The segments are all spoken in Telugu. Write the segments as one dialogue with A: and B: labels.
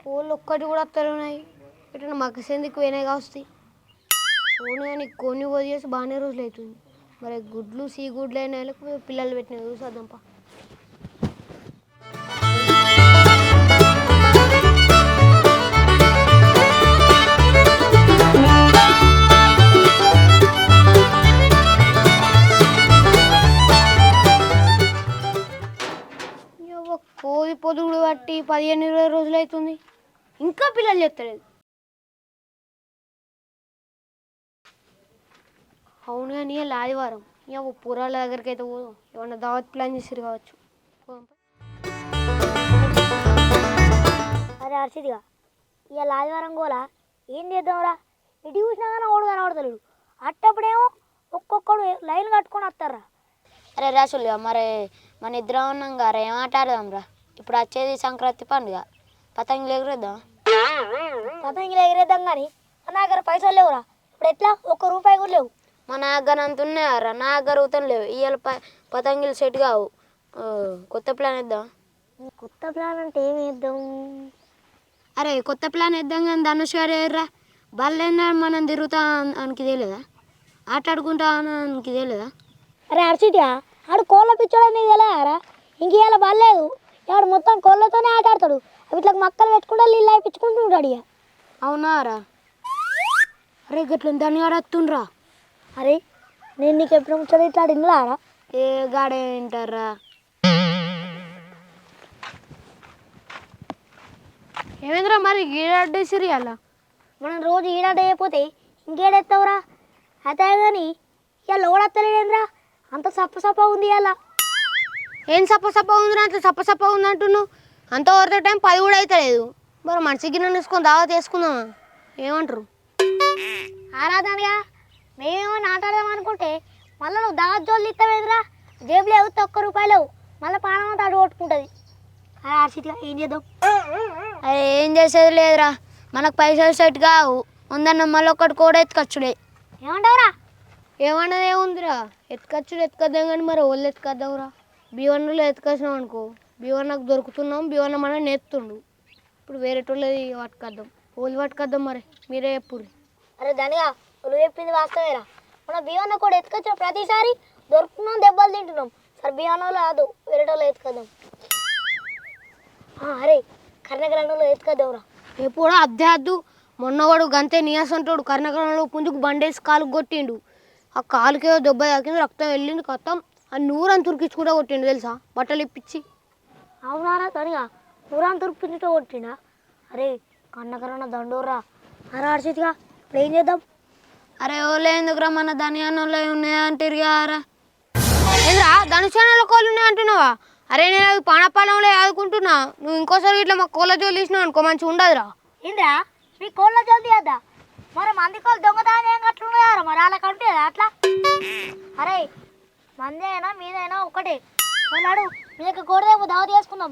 A: కోళ్ళు ఒక్కటి కూడా అత్తలున్నాయి ఎట్లా మగసేందుకు సెందుకు పోయినాయి కావస్తాయి కోని కానీ కోని వదిలేసి బాగానే రోజులు అవుతుంది మరి గుడ్లు సీ గుడ్లు అయినా లేకపోతే పిల్లలు పెట్టినాయి చూసేద్దాంపా కోడి పొదుగుడు బట్టి పదిహేను ఇరవై రోజులు అవుతుంది. ఇంకా పిల్లలు చెప్తలేదు. అవును కానీ ఇవాళ ఆదివారం. ఇక పురాల దగ్గరికి అయితే పోదాం. ఏమన్నా దావత్ ప్లాన్ చేసిరు కావచ్చు.
B: అరే హర్షిదిగా ఇవాళ ఆదివారం గోలా ఏం చేద్దాంరా? ఇటు చూసినా కానీ ఓడు కనబడతలేడు. అట్టప్పుడేమో ఒక్కొక్కడు లైన్ కట్టుకొని వస్తారా
C: అరే రాసులు మరి మన ఇద్దరం ఉన్నాం గారా ఏం ఆట ఆడదాం రా ఇప్పుడు వచ్చేది సంక్రాంతి పండుగ. పతంగులు ఎగురేద్దాం
B: పతంగిలు ఎగిరేద్దాం కానీ నా దగ్గర పైసలు లేవురా. ఇప్పుడు ఎట్లా? ఒక్క రూపాయి కూడా లేవు.
C: మా నా దగ్గర అంత ఉన్నాయారా నా దగ్గర లేవు. ఇవాళ ప పతంగులు సెట్ కావు. కొత్త ప్లాన్ వేద్దాం.
B: కొత్త ప్లాన్ అంటే ఏం వేద్దాం?
A: అరే కొత్త ప్లాన్ వేద్దాం కానీ ధనుష్ గారు ఎర్రా. బల్లైనా మనం తిరుగుతా అనికి తెలియదా ఆటాడుకుంటా అనికి తెలియదా
B: అరే హర్షిదిగా ఆడు కోళ్ళ పిచ్చోడు నీకు తెలియదారా ఇంక ఇవాళ బలేదు ఆడు మొత్తం కోళ్ళతోనే ఆట ఆడతాడు వీటికి మక్కలు పెట్టుకుంటా నీళ్ళు అయిపించుకుంటూ ఉంటాడు ఇక
A: అవునారా అరే గట్ల దాన్ని ఆడత్తుండ్రా
B: అరే నేను నీకు ఎప్పుడు ముచ్చట ఇట్లా ఆడిందిలారా
A: ఏ గాడ ఏంటారా ఏమైందిరా మరి? గీడేసిరి అలా
B: మనం రోజు ఈడాట అయిపోతే ఇంకేడెత్తావురా అదే కానీ ఇక లోడత్తలేడేంద్రా అంత సప్ప సప్ప ఉంది ఇలా
A: ఏం సప్ప సప్ప ఉందిరా? అంత సప్ప సప్ప ఉంది అంటున్నావు అంత వరద టైం పది కూడా అవుతలేదు మరి మనిషి గిన్నె తీసుకొని దావా తీసుకుందామా ఏమంటారు?
B: ఆరాధనగా మేమేమో నాటాడదాం అనుకుంటే మళ్ళీ నువ్వు దావత్ జోళ్ళు ఇస్తావేంద్రా జేబులో అవుతే ఒక్క రూపాయలు మళ్ళీ పానం అంతా అడు కొట్టుకుంటుంది. అరే హర్షిత్గా ఏం చేద్దాం?
C: అరే ఏం చేసేది లేదురా. మనకు పైసలు సెట్ కావు. ఉందన్న మళ్ళీ ఒకటి కూడా ఎత్తుకొచ్చుడే.
B: ఏమంటావురా?
A: ఏమన్నది ఏముందిరా? ఎత్తుకొచ్చుడు ఎత్తుకొద్దాం కానీ మరి వాళ్ళు ఎత్తుకొద్దాంరా? బీవన్నులో ఎత్తుకొచ్చినాం అనుకో. బీవన్నకు దొరుకుతున్నాం బీవన్న మన నేర్తుండు. ఇప్పుడు వేరే వాళ్ళది పట్టుకొద్దాం వాళ్ళు పట్టుకొద్దాం మరి. మీరే చెప్పుర్రి.
B: అరే ధనిగా నువ్వు చెప్పింది వాస్తవేరా. మన బియ్యాన్న కూడా ఎత్తుకొచ్చిన ప్రతిసారి దొరుకుతున్నాం దెబ్బలు తింటున్నాం. సరే బియ్యాన్నలో కాదు వేరే వాళ్ళు ఎత్తుకొద్దాం అరే కర్ణగ్రంథంలో ఎత్తుకొద్దాంరా.
A: ఎప్పుడో అద్దె అద్దు. మొన్నవాడు గంతే నీయాసంటాడు కర్ణకరణలో పుంజుకు బండేసి కాలు కొట్టిండు. ఆ కాలుకేదో దెబ్బ తాకింది రక్తం వెళ్ళింది కత్తం ఆ నూరని తురికిచ్చి కూడా కొట్టిండు తెలుసా? బట్టలు ఇప్పించి.
B: అవునారా ధనిగా నూరాన్ తుర్పించుతో కొట్టినా అరే కన్నకరణ దండోరా అరే హర్షిత్గా ఇప్పుడు ఏం చేద్దాం.
C: అరే ఓలే ఎందుకురా మన ధనియానంలో ఉన్నాయా అంటారు కదా
A: ఏంద్రా ధనుషానాల కోళ్ళు ఉన్నాయి అంటున్నావా? అరే నేను అవి పానపాలెంలో ఆదుకుంటున్నా నువ్వు ఇంకోసారి ఇట్లా మా కోళ్ళ జోలు తీసినావు అనుకో మంచిగా ఉండదురా.
B: ఏంద్రా మీ కోళ్ళ జల్దీ వద్దా మరి మంది కోళ్ళు దొంగతనం ఏం అట్లున్నాయారా మరి అలా కంటే అట్లా? అరే మంది అయినా మీదైనా ఒకటే. కోడదేమో దావ చేసుకుందాం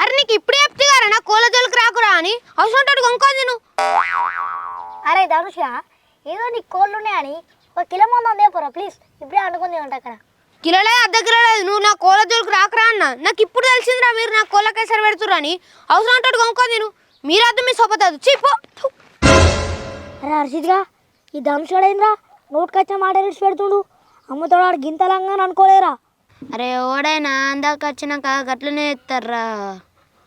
A: అరే నీకు ఇప్పుడే చెప్తే కదా నా కోళ్ళ జోలికి రాకురా అని? అవసరం కొనుక్కోదు నేను
B: అరే ధనుష ఏదో నీ కోళ్ళు ఉన్నాయని ఒక కిలో మంది అందేపోరా ప్లీజ్ ఇప్పుడే అనుకుంది ఉంటా అక్కడ.
A: కిలోలే అర్ధ కిలోలేదు నువ్వు నా కోళ్ళ జోలికి రాకురా అన్న. నాకు ఇప్పుడు తెలిసిందిరా మీరు నా కోళ్ళకేసరి పెడుతురా అని. అవసరం ఉంటాడు కొనుక్కోదు నేను మీరు అర్థం మీ సొప్పతాదు చీపో
B: అరే హర్షిత్గా ఈ ధనుషుడేంద్రా నోటుకొచ్చే మాట రిడిచి పెడుతుండు. అమ్మతోడు ఆడు గింతలంగా అనుకోలేరా
C: అరే ఓడైనా అందాక వచ్చినాక గట్లనే ఎత్తారా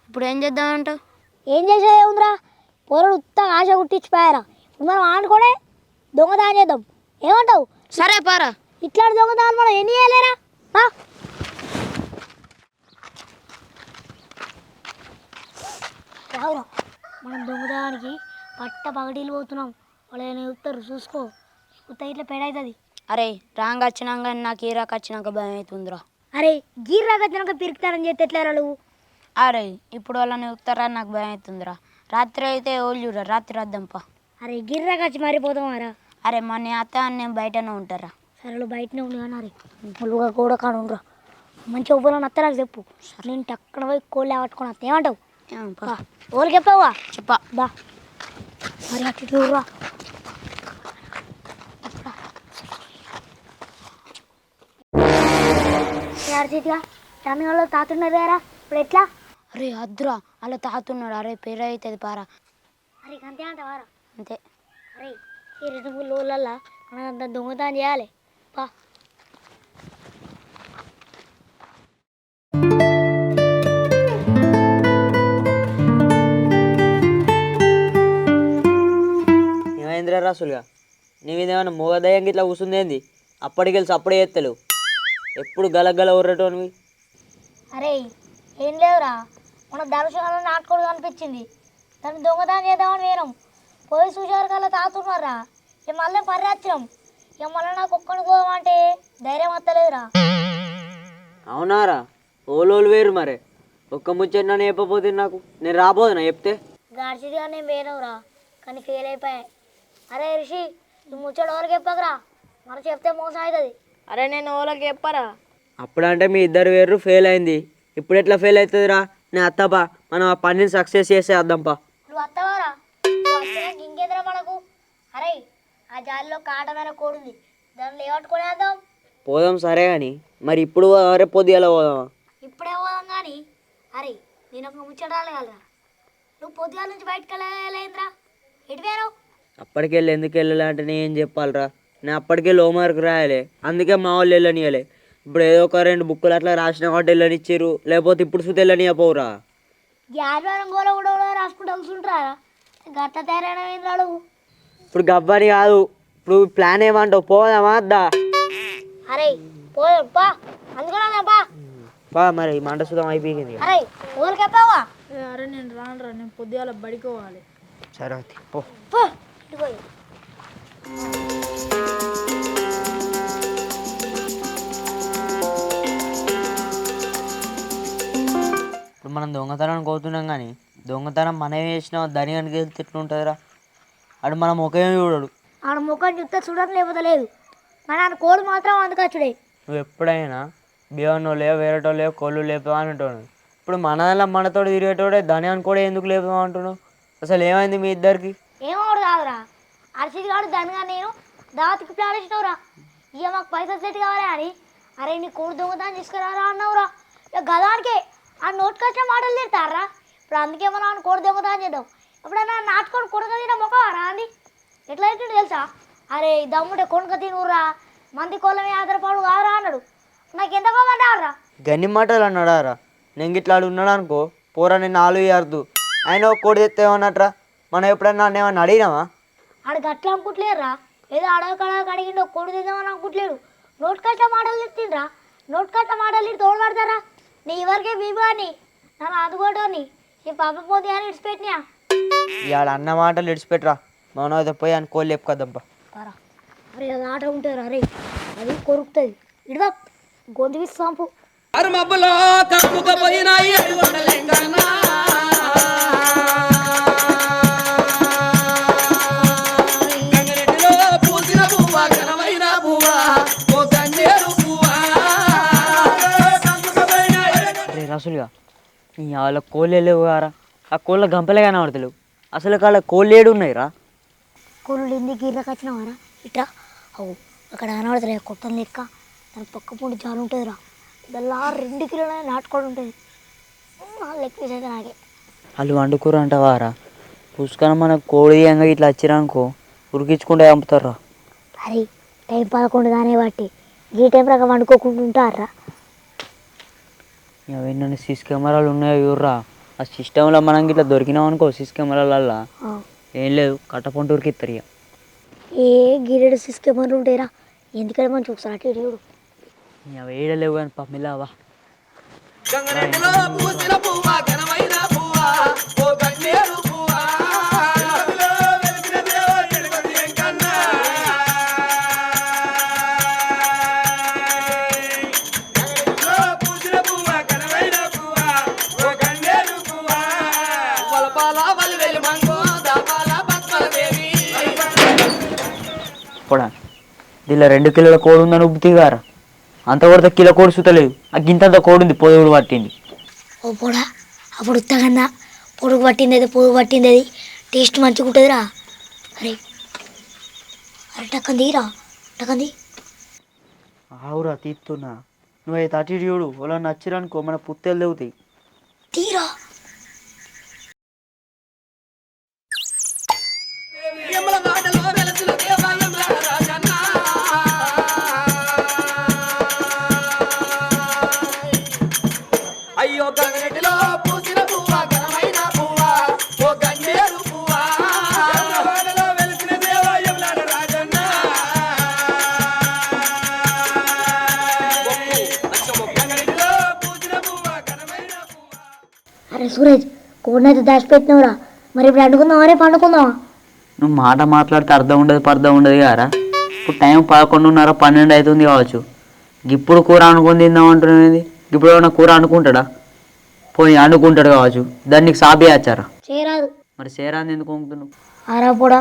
C: ఇప్పుడు ఏం చేద్దామంటావు
B: ఏం చేసేది ఉందిరా పొరడు ఉత్తగా ఆశ గుట్టించిపోయారా? ఇప్పుడు మనం ఆడుకోనే దొంగదానం చేద్దాం. ఏమంటావు?
C: సరే పారా.
B: ఇట్లాంటి దొంగదానం మనం ఎన్ని చేయలేరా? రావురా మనం దొంగదానికి పట్ట పగడీలు పోతున్నాం. వాళ్ళు ఏమైనా చెప్తారు చూసుకో. ఉత్త ఇట్లా పెడవుతుంది
C: అరే రాంగ్ వచ్చినాక నాకు ఈ రాక వచ్చినాక భయం అవుతుందిరా
B: అరే గీర్రా గచ్చినాక పిరుకుతారని చెప్పి ఎట్లా నువ్వు?
C: అరే ఇప్పుడు వాళ్ళని ఉత్తరా నాకు భయం అవుతుందిరా రాత్రి అయితే ఓళ్ళు చూడరా? రాత్రి వద్దాంపా
B: అరే గిర్రా కచ్చి మారిపోతామారా
C: అరే మన అత్త నేను బయటనే ఉంటారా?
B: సరే బయటనే ఉండు కానీ అరే ములుగా కూడా కానుండ్రా మంచి ఉవ్వలో నత్త నాకు చెప్పు. నేను టక్కన పోయి కోళ్ళు పట్టుకొని వస్తా. ఏమంటావు? ఓళ్ళు చెప్పావా
C: చెప్పా.
B: దా మరి అటు చూడరా అర్జిత్గా తమిళలో తాతున్నారు కదా ఇప్పుడు ఎట్లా?
C: అరే అద్దురా అలా తాతున్నాడు అరే పేరు అవుతుంది పారా.
B: మరి అంతే అంటవారా
C: అంతే.
B: అరే ఈ రెండు మూడు రోజులల్లా మనం అంత దొంగతనం చేయాలి. పా.
D: ఏమైందిరా రాసులుగా? నీ మీద ఏమైనా మోగదయం ఇట్లా కూర్చుందేంది అప్పటికి వెళ్ళి అప్పుడే ఎత్తలేవు ఎప్పుడు గలగల ఉర్రటోనివి
B: అరే ఏం లేవురా. మన దర్శనాలు నాటుకోడు అనిపించింది. దాన్ని దొంగతనం చేద్దామని వేరం. పోయి చూసారు కల్లా తాతున్నారా ఇక మళ్ళీ పరిరాత్రం. ఇక మళ్ళీ నాకు ఒక్కడిని పోదామంటే ధైర్యం వస్తలేదురా.
D: అవునారా? ఓలోలు వేరు మరే. ఒక్క ముచ్చట నన్ను చెప్పపోతే నాకు నేను రాబోదునా చెప్తే?
B: గాడిచిదిగా నేను వేయనురా కానీ ఫెయిల్ అయిపోయాయి. అరే రిషి నువ్వు ముచ్చట ఎవరికి చెప్పకరా? మనం చెప్తే మోసం అవుతుంది.
C: అరే నేను ఓలకి చెప్పరా?
D: అప్పుడంటే మీ ఇద్దరు వేరు ఫెయిల్ అయింది. ఇప్పుడు ఎట్లా ఫెయిల్ అవుతుందిరా? నేను అత్తపా మనం ఆ పనిని సక్సెస్ చేసే వద్దాంపా
B: నువ్వు వస్తే ఇంకేంద్రా మనకు. అరే ఆ జాలిలో కాటమైన కోడుంది. దాన్ని లేవట్టుకునేద్దాం
D: పోదాం సరే కానీ మరి ఇప్పుడు రేపు పొద్దుగల పోదామా?
B: ఇప్పుడే పోదాం కానీ అరే నేను ఒక ముచ్చట రాలేగలరా నువ్వు పొద్దుగాల నుంచి బయటకు వెళ్ళలేదురా. ఎటు పోయావు
D: అప్పటికి వెళ్ళి ఎందుకు వెళ్ళాలి అంటే నేను ఏం చెప్పాలిరా? నేను అప్పటికే లో మార్క్ రాయాలి. అందుకే మా వాళ్ళు వెళ్ళనియలే ఇప్పుడు ఏదో ఒక రెండు బుక్కులు అట్లా రాసిన కాబట్టి వెళ్ళనిచ్చారు. లేకపోతే ఇప్పుడు సుత వెళ్ళనియపోవురా
B: ఆదివారం గోల కూడా కూడా రాసుకుంటూ కూర్చుంటారా గట్ట తయారైన ఏంద్రాడు
D: ఇప్పుడు గవ్వని కాదు. ఇప్పుడు ప్లాన్ ఏమంటావు? పోదామా అద్దా?
B: అరే పోదాం పా. అందుకున్నా పా.
D: పా మరి మంట సుతం అయిపోయింది. ఇక.
B: అరే ఊరికి చెప్పావా
C: అరే నేను రాను రా. నేను పొద్దుగాల బడికోవాలి
D: సరే పో.
B: పో ఇటు పోయి.
D: ఇప్పుడు మనం దొంగతనం కోతున్నాం కానీ దొంగతనం మనం చేసిన ధనియానికి వెళ్తే ఎట్లుంటుందిరా అడు మనం ముఖమే చూడడు.
B: ఆడ ముఖం చూస్తే చూడడం లేకపోతే లేదు. మన ఆడ కోడి మాత్రం అందుకచ్చుడే
D: నువ్వు ఎప్పుడైనా బియ్యన్నో లేవు వేరేటో లేవు కోళ్ళు లేపా అంటాను ఇప్పుడు మన దానిలో మనతో తిరిగేటోడే ధనియాన్ని కూడా ఎందుకు లేపుదాం అంటున్నావు అసలు ఏమైంది మీ ఇద్దరికి?
B: ఏమోడు కాదురా. అర్షిత్ గారు దానిగా నేను. దావతికి ప్లాన్ ఇచ్చినవురా ఇక మాకు పైసలు సెట్ కావాలి అని. అరే నీ కోడి దొంగతనం తీసుకురారా అన్నావురా. ఇక గదానికే ఆ నోట్ కష్టం మాటలు తిడతారా? ఇప్పుడు అందుకే మనం కోడి దొంగతనం చేద్దాం. ఎప్పుడైనా నాటుకొని కొడుక తిన మొక్కవారా అని ఎట్లా అవుతుంది తెలుసా? అరే దమ్ముడే కొనుక తినురా మంది కోళ్ళమే ఆధారపడు కావరా అన్నాడు. నాకు ఎంత కోమంటారా
D: గన్ని మాటలు అన్నాడారా? నేను ఇట్లా ఉన్నాడు అనుకో పోరా నేను నాలుగు అర్దు ఆయన ఒక కోడి తెస్తే ఏమన్నట్రా మనం ఎప్పుడన్నా ఏమన్నా అడిగినామా?
B: ఆడు గట్ల అనుకుంటలేరురా ఏదో అడగ కడగ అడిగిండో కొడు తిందామని అనుకుంటలేడు. నోట్ కట్ట మాటలు తిట్టిండ్రా నోట్ కట్ట మాటలు తోడు పడతారా? నీ ఎవరికే బీబు అని నన్ను అందుకోటోని ఈ పాప పోతే అని ఇడిచిపెట్టినా?
D: ఇవాళ అన్న మాటలు ఇడిచిపెట్టరా. మనం అయితే పోయి అని కోళ్ళు లేపుకద్దాంపా
B: పారా. అరే అది ఆట ఉంటారు అరే. అది కొరుకుతుంది. ఇడవా గొంతు సంపు.
D: అరే వాళ్ళ కోళ్ళు లేవు కారా? ఆ కోళ్ళ గంపలే కనబడతలేవు. అసలు కాళ్ళ కోళ్ళు ఏడు ఉన్నాయి రా
B: కొనులు ఎందుకు గిర్రకు వచ్చినావారా? ఇట్రా? అవు అక్కడ కనబడతలే కొట్టం లెక్క. దాని పక్క పూడి జాలు ఉంటుందిరా. దానిలో రెండు కిలోల నాటుకోడి ఉంటుంది. లెక్క పీస్ అయితే నాకే.
D: వాళ్ళు వండుకూర అంటావారా? పుష్కరం మన కోడి ఎంగ ఇట్లా వచ్చిరనుకో ఉరికించుకుంటే చంపుతారా
B: అరే టైం పదకొండు దానే బట్టి. ఈ టైం ప్రకారం వండుకోకుండా ఉంటారా
D: అవన్నీ సిస్ కెమెరాలు ఉన్నాయో చూర్రా ఆ సిస్టంలో మనం ఇట్లా దొరికినాం అనుకో సిస్ కెమెరాలల్లా ఏం లేదు కట్టపొంట ఉరికిస్తారు ఇక
B: ఏ గిరెడు సిస్కెమర్లు ఉంటాయిరా? ఎందుకంటే మనం చూసారు అటు చూడు.
D: ఇక వేయలేవు కానీ పమ్మిలావా కూడా దీనిలో రెండు కిలోల కోడి ఉందని ఉబ్బుతీగారా. అంత కొడితే కిలో కోడి సుతలేదు. ఆ గింతంత కోడి ఉంది పోదేవుడు పట్టింది.
B: ఓ పొడా అప్పుడు ఉత్తగన్నా పొడుగు పట్టింది అది పొడుగు పట్టింది అది టేస్ట్ మంచిగా ఉంటుందిరా అరే అరే టక్కని తీరా టక్కని
D: ఆవురా తీస్తున్నా నువ్వైతే అటు చూడు వాళ్ళని నచ్చిరనుకో మన పుత్తెలు తెగుతాయి.
B: తీరా. సూరజ్ కోడినైతే దాచిపెట్టినవురా మరి ఇప్పుడు అండుకుందాం అరే పండుకుందాం
D: నువ్వు మాట మాట్లాడితే అర్థం ఉండదు పర్థం ఉండదు కారా ఇప్పుడు టైం పదకొండున్నర పన్నెండు అవుతుంది కావచ్చు. ఇప్పుడు కూర అనుకుని తిందాం అంటున్నది ఇప్పుడు ఏమైనా కూర అనుకుంటాడా పోయి అనుకుంటాడు కావచ్చు. దాన్ని సాబి వచ్చారా
B: చేయరాదు.
D: మరి సేరాన్ని ఎందుకు వంగుతున్నావు
B: ఆరా కూడా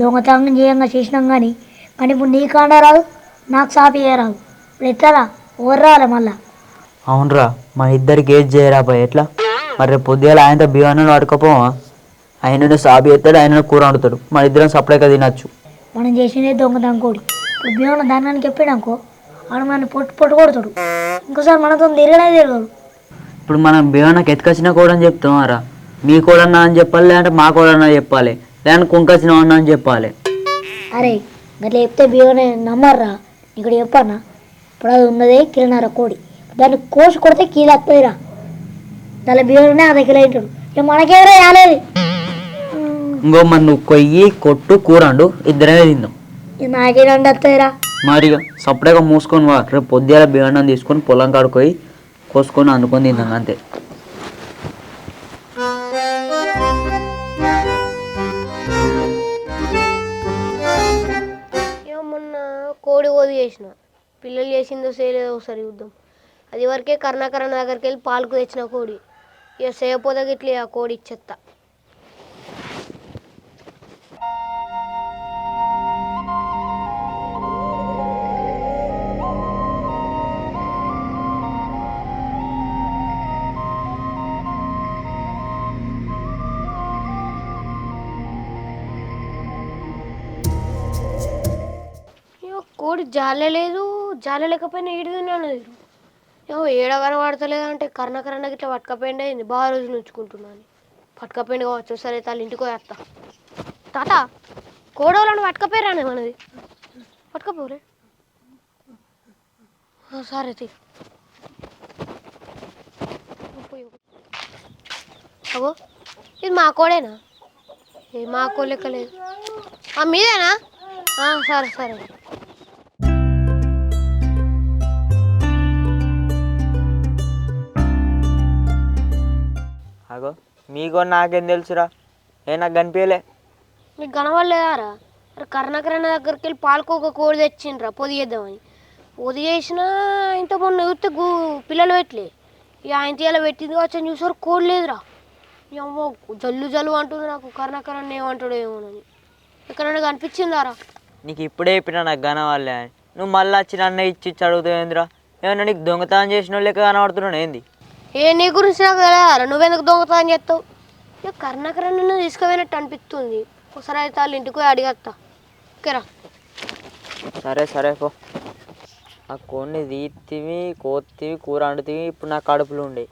B: దొంగతనం చేయంగా చేసినాం కానీ కానీ ఇప్పుడు నీ కాండ రాదు నాకు సాపి చేయరాదు ఇప్పుడు ఎట్లా ఓర్ రావాలి మళ్ళా.
D: అవునరా మా ఇద్దరికి ఏజ్ చేయరా పోయి ఎట్లా? మరి రేపు పొద్దుగాల ఆయనతో బియ్యాన్ని పడుకోపోవా ఆయన సాబి ఎత్తాడు ఆయన కూర వండుతాడు. మన ఇద్దరం సపరేట్గా తినచ్చు.
B: మనం చేసినదే దొంగతనం కోడి. ఇప్పుడు భీమన దానానికి చెప్పాడనుకో వాడు మనల్ని పొట్టు పొట్టు కొడతాడు. ఇంకోసారి మనతో తిరగనే తిరగడు.
D: ఇప్పుడు మనం బియ్యానికి ఎత్తుకొచ్చిన కూడా అని చెప్తామారా మీ కూడన్నా అని చెప్పాలి లేదంటే మా కూడన్నా చెప్పాలి లేదంటే కుంకొచ్చిన అన్నా అని చెప్పాలి.
B: అరే గట్లా చెప్తే భీమనే నమ్మర్రా? ఇక్కడ చెప్పన్నా? ఇప్పుడు అది ఉన్నదే కిలనర కోడి. దాన్ని కోసి కొడితే కీలు భీమనే అదే కిలో తింటాడు ఇక రాలేదు.
D: ఇంకో మరి నువ్వు కొయ్యి కొట్టు కూర వండు ఇద్దరమే తిందాం.
B: ఇక నాకేనండి వస్తాయిరా
D: మరి సపరేట్గా మూసుకొని వా రేపు పొద్దుగాల బియ్యం తీసుకొని పొలం కాడుకోయి కోసుకొని అనుకొని తిందాం అంతే.
A: మొన్న కోడి ఓది చేసిన. పిల్లలు చేసిందో చేయలేదో ఒకసారి చూద్దాం. అది వరకే కర్ణాకరణ దగ్గరికి వెళ్ళి పాలకు తెచ్చిన కోడి. ఇక సేపోతే ఇట్లా ఆ కోడి ఇచ్చేస్తా కోడి జాలే లేదు జాలే లేకపోయినా ఈడు తిన్నాను ఏమో ఏడ కనబడతలేదు అంటే కర్ణకరణ ఇట్లా పట్టుకపోయిండే అయింది బాగా రోజులు ఉంచుకుంటున్నాను. పట్టుకపోయింది కావచ్చు. సరే తల్లి ఇంటికి పోయేస్తా తాత కోడోళ్ళని పట్టుకపోయారానే మనది పట్టుకపోరే సరే తీ. అగో ఇది మా కోడేనా? ఏ మా కోడి లెక్క లేదు. మీదేనా? సరే సరే.
D: మీకో నాకేం తెలుసురా? ఏ నాకు కనిపించలే
A: నీకు కనవలేదారా అరే కర్ణకరణ దగ్గరికి వెళ్ళి పాలకు ఒక కోడి తెచ్చిండ్రా పొదిగేద్దామని పొది చేసినా ఇంత మొన్న చూస్తే గు పిల్లలు పెట్టలే. ఇక ఆయన తీయాల పెట్టింది వచ్చి చూసారు కోడి లేదురా. అమ్మో జల్లు జల్లు అంటుంది నాకు కర్ణకరణ ఏమంటాడో ఏమోనని ఎక్కడైనా కనిపించిందారా?
D: నీకు ఇప్పుడే చెప్పినా నాకు కనవాలే అని. నువ్వు మళ్ళీ వచ్చి నన్ను ఇచ్చి ఇచ్చి అడుగుతావు ఏందిరా ఏమన్నా నీకు దొంగతనం చేసిన లెక్క కనబడుతున్నాను ఏంది?
A: ఏ నీ గురించి నాకు తెలియదారా నువ్వెందుకు అని చేస్తావు? ఇక కర్ణకరణ తీసుకుపోయినట్టు అనిపిస్తుంది. ఒకసారి అయితే వాళ్ళ ఇంటికి పోయి అడిగేస్తా ఓకేరా
D: సరే సరే పో. ఆ కోడిని తీతివి కోతివి కూర వండుతీవి ఇప్పుడు నా కడుపులో ఉండే.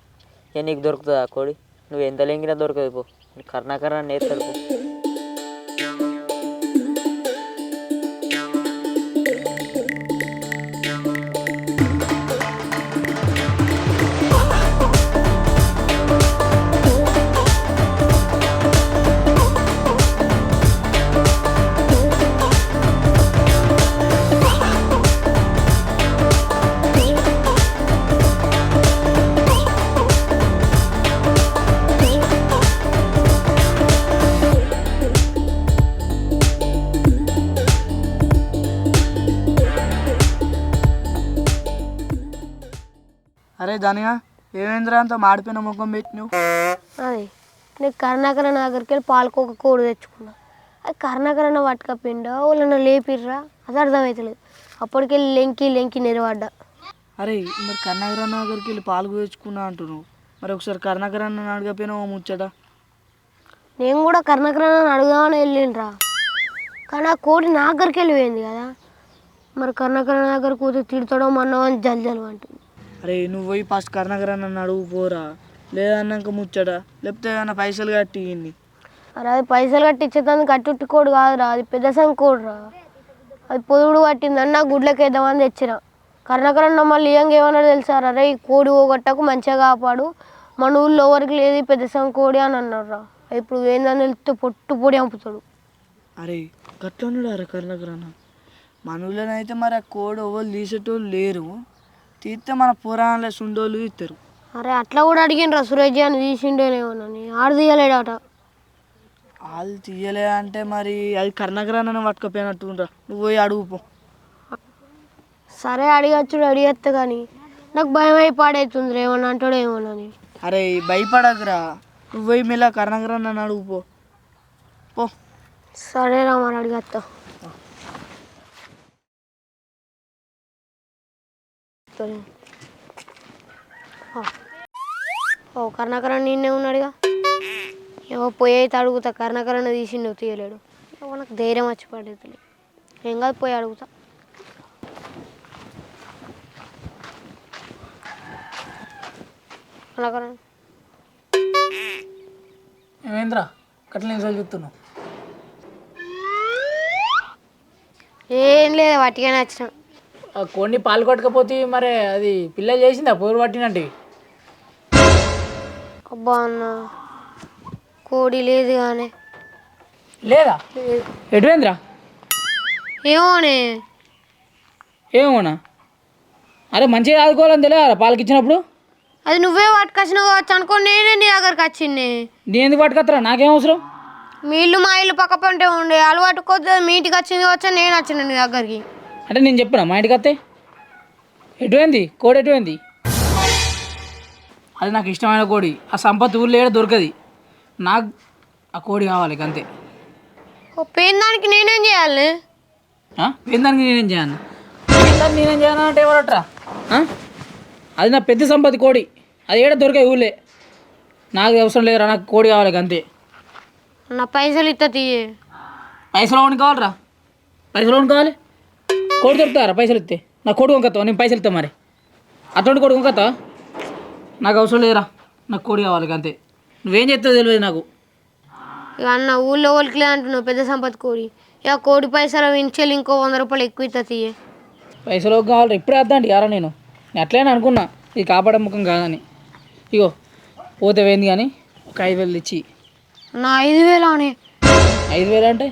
D: ఇక నీకు దొరుకుతుందా ఆ కోడి? నువ్వు ఎంత లెంగినా దొరకదు పో. నీ కర్ణాకరణ నేర్తాడు పో.
E: ధనియా ఏమేంద్రా అంత మాడిపోయిన ముఖం పెట్టినావు?
A: అది నేను కర్ణాకరణ దగ్గరికి వెళ్ళి పాలకు ఒక కోడి తెచ్చుకున్నా. అది కర్ణాకరణ పట్టుకపోయిండా వాళ్ళని లేపిర్రా? అది అర్థమవుతలేదు అప్పటికెళ్ళి లెంకి లెంకి నిలబడ్డా
E: అరే మరి కర్ణాకరన్న దగ్గరికి వెళ్ళి పాలు తెచ్చుకున్నా అంటున్నావు. మరి ఒకసారి కర్ణాకరన్న అడగపోయినావు ముచ్చట?
A: నేను కూడా కర్ణకరణ అడుగుదామని వెళ్ళిండ్రా. కానీ ఆ కోడి నా దగ్గరికి వెళ్ళిపోయింది కదా. మరి కర్ణకరణ దగ్గర కూతురు తిడతాడో మన్నో అని జల్ జల్ అంటుంది.
E: అరే నువ్వు పోయి ఫస్ట్ కర్ణకర అడుగు పోరా. లేదన్నాక ముచ్చడా లేకపోతే ఏమైనా పైసలు కట్టి ఇన్ని
A: మరి అది పైసలు కట్టి ఇచ్చేదాన్ని కట్టుట్టి కోడి కాదురా. అది పెద్ద సంఖ్య కోడి రా. అది పొదుడు పట్టిందని నా గుడ్లకి వేద్దామని తెచ్చిన. కర్ణకరణ మళ్ళీ ఇయ్యంగా ఏమన్నా తెలుసారా రే? ఈ కోడి పోగొట్టకు మంచిగా కాపాడు. మన ఊళ్ళో ఎవరికి లేదు ఈ పెద్ద సంఖ్య కోడి అని అన్నారు రా. ఇప్పుడు ఏందని వెళ్తే పొట్టు పొడి చంపుతాడు.
E: అరే గట్లన్నాడు అరే కర్ణకరణ మన ఊళ్ళోనైతే మరి ఆ కోడి ఎవరు తీసేటోళ్ళు లేరు. తీస్తే మన పురాణాల సుండోళ్ళు ఇస్తారు
A: అరే అట్లా కూడా అడిగినరా సురేష్ అని తీసిండేనేమోనని ఆడు తీయలేడట.
E: వాళ్ళు తీయలే అంటే మరి అది కర్ణకరణ పట్టుకపోయినట్టుండ్రా నువ్వు పోయి అడుగు పో.
A: సరే అడిగచ్చుడు అడిగేస్తే కానీ. నాకు భయం అయి ఏమన్నా అంటాడో ఏమోనని.
E: అరే భయపడకురా. నువ్వు పోయి మెల్ల కర్ణకరణ అడుగు పో. పో.
A: సరే రా మరి అడిగేస్తా ఆ. ఓ కర్ణాకరణ నిన్నే ఉన్నాడుగా? ఏమో పోయి అయితే అడుగుతా. కర్ణాకరణ తీసి నువ్వు తీయలేడు నాకు ధైర్యం వచ్చి పడేది ఏం కాదు పోయి అడుగుతా. కర్ణాకరణ.
F: ఏమేంద్రా?
A: ఏం లేదు వాటిగానే వచ్చిన.
F: కొన్ని పాలు కొట్టకపోతే మరి అది పిల్ల చేసిందా? పోరు పట్టినట్టు.
A: అబ్బా అన్న కోడి లేదు కానీ.
F: లేదా? ఎటువేంద్రా?
A: ఏమోనే
F: ఏమోనా? అరే మంచిగా ఆదుకోవాలని తెలియదా పాలకి ఇచ్చినప్పుడు?
A: అది నువ్వే పట్టుకొచ్చినావు కావచ్చు అనుకో నేనే నీ దగ్గరికి వచ్చింది.
F: నీ ఎందుకు పట్టుకొత్తరా? నాకేం అవసరం?
A: మీ ఇల్లు మా ఇల్లు పక్క పంటే ఉండే అలవాటు కొద్ది మీ ఇంటికి వచ్చింది వచ్చా నేను వచ్చిన నీ దగ్గరికి.
F: అంటే నేను చెప్పిన? మా ఇంటికి వస్తే? ఎటువైంది? కోడి ఎటువైంది? అది నాకు ఇష్టమైన కోడి. ఆ సంపత్ ఊళ్ళో ఏడ దొరకది. నాకు ఆ కోడి కావాలి అంతే.
A: పెయిన్ దానికి నేనేం చేయాలి?
F: ఏం దానికి నేనేం చేయను ఏం దానికి నేనేం చేయను అంటే ఎవరట్రా? అది నా పెద్ద సంపత్తి కోడి. అది ఏడ దొరికాయి ఊళ్ళే నాకు అవసరం లేదురా నాకు కోడి కావాలి అంతే.
A: నా పైసలు ఇస్తా తీయే.
F: పైసలు కావాలరా? పైసలు కావాలి? కోడి దొరుకుతారా పైసలు ఇస్తే నా కోడి కొనుక్కొస్తావా నేను పైసలు ఇస్తా మరి. అటువంటి కోడి కొనుక్కొస్తావా నాకు అవసరం లేదురా. నాకు కోడి కావాలి అంతే. నువ్వేం చేస్తావు తెలియదు నాకు.
A: ఇక అన్న ఊళ్ళో వాళ్ళకి లేదంటున్నావు పెద్ద సంపత్తి కోడి. ఇక కోడి పైసలు వించెలు ఇంకో వంద రూపాయలు ఎక్కువ ఇస్తా తీయే.
F: పైసలు కావాలి ఇప్పుడే వద్దండి యారా నేను. నేను అట్లనే అనుకున్నా ఇది కాపాడే ముఖం కాదని. ఇగో పోతే పోయింది కానీ ఒక ఐదు వేలు ఇచ్చి
A: నా ఐదు వేలు అనే.
F: ఐదు వేలు అంటే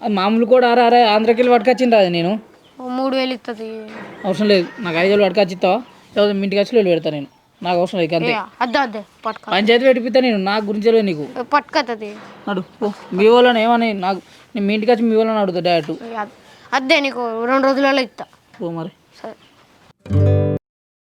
F: అది మామూలు కూడా అరే అరే ఆంధ్రకి వెళ్ళి పట్టుకొచ్చింది అది నేను.
A: మూడు వేలు ఇస్తా తీయే
F: అవసరం లేదు. నాకు ఐదు వేలు పట్టుకొచ్చి ఇస్తావా లేకపోతే మీ ఇంటికి వచ్చి వెళ్ళి పెడతా నేను. నాకు అవసరం లేదు అంతే.
A: అద్దే అద్దే పట్టుక.
F: పంచాయతీ పెట్టిపిస్తా నేను. నాకు గురించి తెలియదు నీకు.
A: పట్టుకత్తా తీయే
F: నడు పో. మీ వాళ్ళని ఏమని నాకు నేను మీ ఇంటికి వచ్చి మీ వాళ్ళని అడుగుతా డైరెక్ట్
A: అద్దే నీకు రెండు రోజులలో ఇస్తా
F: పో మరి.
A: సరే.